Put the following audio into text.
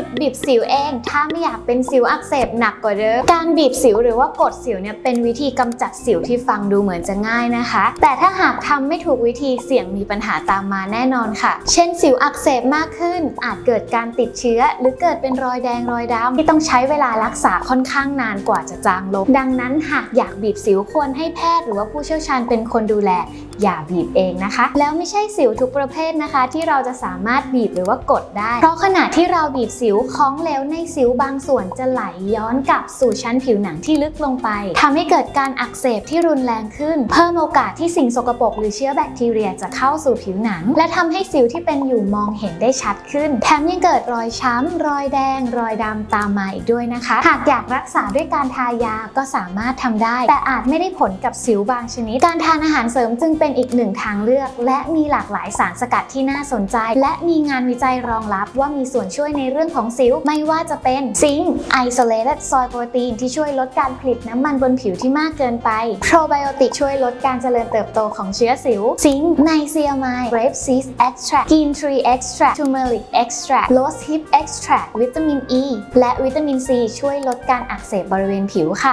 ยุด บีบสิวเอง ถ้าไม่อยากเป็นสิวอักเสบหนักกว่าเดิมการบีบสิวหรือว่ากดสิวเนี่ยเป็นวิธีกำจัดสิวที่ฟังดูเหมือนจะง่ายนะคะ แต่ถ้าหากทำไม่ถูกวิธีเสี่ยงมีปัญหาตามมาแน่นอนค่ะ เช่นสิวอักเสบมากขึ้น อาจเกิดการติดเชื้อ หรือเกิดเป็นรอยแดงรอยดำที่ต้องใช้เวลารักษาค่อนข้างนานกว่าจะจางลงดังนั้นหากอยากบีบสิวควรให้แพทย์ หรือว่าผู้เชี่ยวชาญเป็นคนดูแล อย่าบีบเองนะคะ แล้วไม่ใช่สิวทุกประเภทนะคะ ที่เราจะสามารถบีบหรือว่ากดได้ เพราะขณะที่เราบีบสิวของเหลวในสิวบางส่วนจะไหลย้อนกลับสู่ชั้นผิวหนังที่ลึกลงไปทำให้เกิดการอักเสบที่รุนแรงขึ้น เพิ่มโอกาสที่สิ่งสกปรกหรือเชื้อแบคทีเรียจะเข้าสู่ผิวหนัง และทำให้สิวที่เป็นอยู่มองเห็นได้ชัดขึ้น แถมยังเกิดรอยช้ำ รอยแดง รอยดำตามมาอีกด้วยนะคะ หากอยากรักษาด้วยการทายาก็สามารถทำได้ แต่อาจไม่ได้ผลกับสิวบางชนิด การทานอาหารเสริมจึงเป็นอีกหนึ่งทางเลือก และมีหลากหลายสารสกัดที่น่าสนใจ และมีงานวิจัยรองรับว่ามีส่วนช่วยในเรื่องของซิลไม่ว่าจะเป็นซิงค์ไอโซเลตซอยโปรตีนที่ช่วยลดการผลิตน้ำมันบนผิวที่มากเกินไปโปรไบโอติกช่วยลดการเจริญเติบโตของเชื้อสิว ซิงค์ไนเซียไมด์ grape seed extract green tree extract turmeric extract rose hip extract วิตามิน E และวิตามินซีช่วยลดการอักเสบบริเวณผิวค่ะ